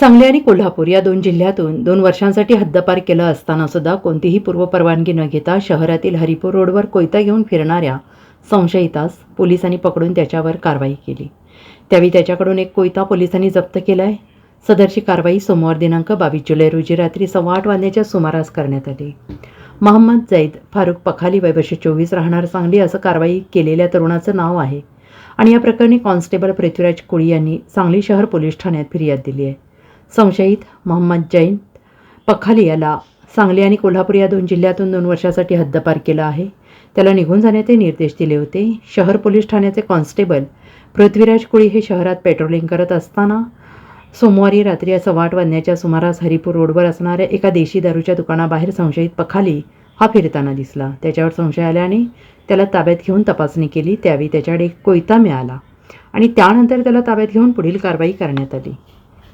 सांगली आणि कोल्हापूर या दोन जिल्ह्यातून दोन वर्षांसाठी हद्दपार केलं असताना सुद्धा कोणतीही पूर्वपरवानगी न घेता शहरातील हरिपूर रोडवर कोयता घेऊन फिरणाऱ्या संशयितास पोलिसांनी पकडून त्याच्यावर कारवाई केली. त्यावेळी त्याच्याकडून एक कोयता पोलिसांनी जप्त केला आहे सदरची कारवाई सोमवार दिनांक बावीस जुलै रोजी रात्री सव्वा आठ वाजण्याच्या सुमारास करण्यात आली. मोहम्मद जैद फारुख पखाली वयवर्ष चोवीस राहणार सांगली असं कारवाई केलेल्या तरुणाचं नाव आहे. आणि या प्रकरणी कॉन्स्टेबल पृथ्वीराज कोळी यांनी सांगली शहर पोलीस ठाण्यात फिर्याद दिली आहे. संशयित मोहम्मद जैन पखाली याला सांगली आणि कोल्हापूर या दोन जिल्ह्यातून दोन वर्षासाठी हद्दपार केला आहे. त्याला निघून जाण्याचे निर्देश दिले होते. शहर पोलीस ठाण्याचे कॉन्स्टेबल पृथ्वीराज कुळी हे शहरात पेट्रोलिंग करत असताना सोमवारी रात्री सव्वा आठ वाजण्याच्या सुमारास हरिपूर रोडवर असणाऱ्या एका देशी दारूच्या दुकानाबाहेर संशयित पखाली हा फिरताना दिसला. त्याच्यावर संशय आल्याने त्याला ताब्यात घेऊन तपासणी केली. त्यावेळी त्याच्याकडे कोयता मिळाला आणि त्यानंतर त्याला ताब्यात घेऊन पुढील कारवाई करण्यात आली.